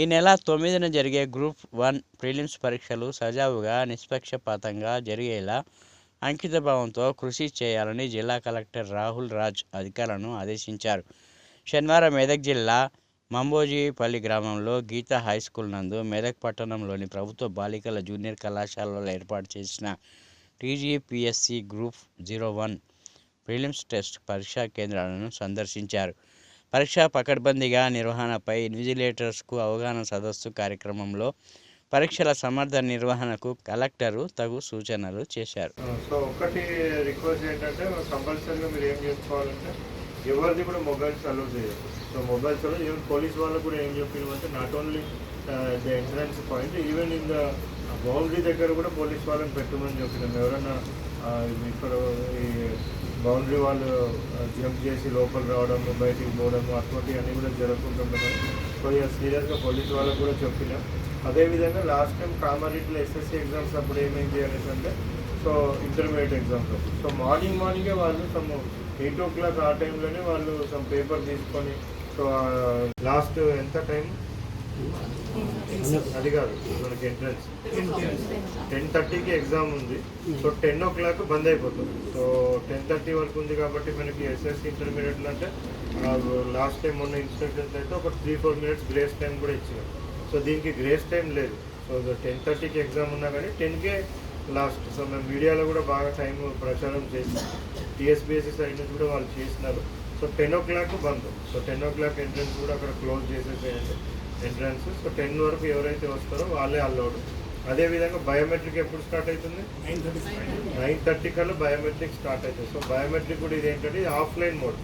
ఈ నెల తొమ్మిదిన జరిగే గ్రూప్ వన్ ప్రిలిమ్స్ పరీక్షలు సజావుగా నిష్పక్షపాతంగా జరిగేలా అంకితభావంతో కృషి చేయాలని జిల్లా కలెక్టర్ రాహుల్ రాజ్ అధికారులను ఆదేశించారు. శనివారం మెదక్ జిల్లా మంబోజీపల్లి గ్రామంలో గీతా హై స్కూల్ నందు మెదక్ పట్టణంలోని ప్రభుత్వ బాలికల జూనియర్ కళాశాలలో ఏర్పాటు చేసిన TGPSC group zero one prelims test పరీక్షా కేంద్రాలను సందర్శించారు. పరీక్ష పకడ్బందీగా నిర్వహణపై ఇన్విజిలేటర్స్కు అవగాహన సదస్సు కార్యక్రమంలో పరీక్షల సమర్థ నిర్వహణకు కలెక్టరు తగు సూచనలు చేశారు. సో ఒకటి రిక్వెస్ట్ ఏంటంటే కంపల్సరీగా మీరు ఏం చేసుకోవాలంటే ఎవరిది కూడా మొబైల్స్ అలౌ చేయదు so mobiles allow even police వాళ్ళకు కూడా ఏం చెప్పినామంటే not only the entrance point even in the boundary దగ్గర కూడా పోలీస్ వాళ్ళని పెట్టమని చెప్పినాం. ఎవరైనా ఇప్పుడు ఇక్కడ ఈ బౌండరీ వాళ్ళు జంప్ చేసి లోపల రావడం బయటికి పోవడం అటువంటివన్నీ కూడా జరగకుంటుండడం కొద్దిగా సీరియస్గా పోలీస్ వాళ్ళకు కూడా చెప్పినాం. అదేవిధంగా లాస్ట్ టైం కామారెడ్డిలో ఎస్ఎస్సీ ఎగ్జామ్స్ అప్పుడు ఏమేం చేయాలి అంటే సో ఇంటర్మీడియట్ ఎగ్జామ్స్. అప్పుడు సో మార్నింగ్ మార్నింగే వాళ్ళు సమ్ ఎయిట్ ఓ క్లాక్ ఆ టైంలోనే వాళ్ళు సమ్ పేపర్ తీసుకొని సో లాస్ట్ ఎంత టైం? అది కాదు మనకి ఎంట్రన్స్ టెన్ థర్టీకి ఎగ్జామ్ ఉంది. సో టెన్ ఓ క్లాక్ బంద్ అయిపోతుంది. సో టెన్ థర్టీ వరకు ఉంది కాబట్టి మనకి ఎస్ఎస్సి ఇంటర్మీడియట్లో అంటే లాస్ట్ టైం ఉన్న ఇన్స్ట్రక్షన్స్ అయితే ఒక three four minutes grace time కూడా ఇచ్చినాం సో దీనికి గ్రేస్ టైం లేదు. సో టెన్ థర్టీకి ఎగ్జామ్ ఉన్నా కానీ టెన్కే లాస్ట్ సో మేము మీడియాలో కూడా బాగా టైం ప్రచారం చేసి టీఎస్బిఎస్సి సైడ్ నుంచి కూడా వాళ్ళు చేసినారు. సో టెన్ ఓ క్లాక్ బంద్. So ten o'clock entrance కూడా అక్కడ క్లోజ్ చేసేసేయండి. ఎంట్రన్స్. సో టెన్ వరకు ఎవరైతే వస్తారో వాళ్ళే అల్లౌడ్ అదేవిధంగా బయోమెట్రిక్ ఎప్పుడు స్టార్ట్ అవుతుంది? Nine thirty. కల్లా బయోమెట్రిక్ స్టార్ట్ అవుతుంది. సో బయోమెట్రిక్ కూడా ఇది ఏంటంటే ఆఫ్లైన్ మోడ్.